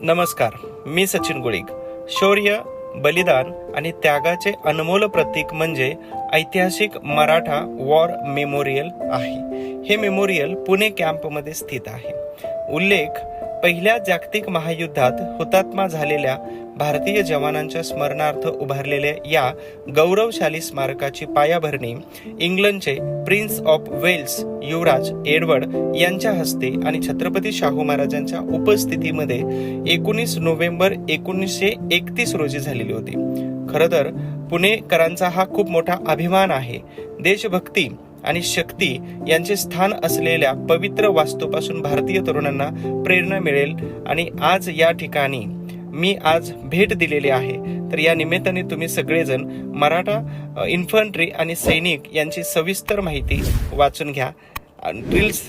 नमस्कार मी सचिन गुळीक. शौर्य बलिदान आणि त्यागाचे अनमोल प्रतीक म्हणजे ऐतिहासिक मराठा वॉर मेमोरियल आहे. हे मेमोरियल पुणे कॅम्पमध्ये स्थित आहे. उल्लेख पहिल्या जागतिक महायुद्धात हुतात्मा झालेल्या भारतीय जवानांच्या स्मरणार्थ उभारलेल्या या गौरवशाली स्मारकाची पायाभरणी इंग्लंडचे प्रिन्स ऑफ वेल्स युवराज एडवर्ड यांच्या हस्ते आणि छत्रपती शाहू महाराजांच्या उपस्थितीमध्ये एकोणीस नोव्हेंबर एकोणीसशे एकतीस रोजी झालेली होती. खरं तर पुणेकरांचा हा खूप मोठा अभिमान आहे. देशभक्ती आणि शक्ती यांचे स्थान असलेल्या पवित्र वास्तूपासून भारतीय तरुणांना प्रेरणा मिळेल. आणि आज या ठिकाणी मी आज भेट दिलेली आहे. तर या निमित्ताने तुम्ही सगळेजण मराठा इन्फंट्री आणि सैनिक यांची सविस्तर माहिती वाचून घ्या. ड्रिल्स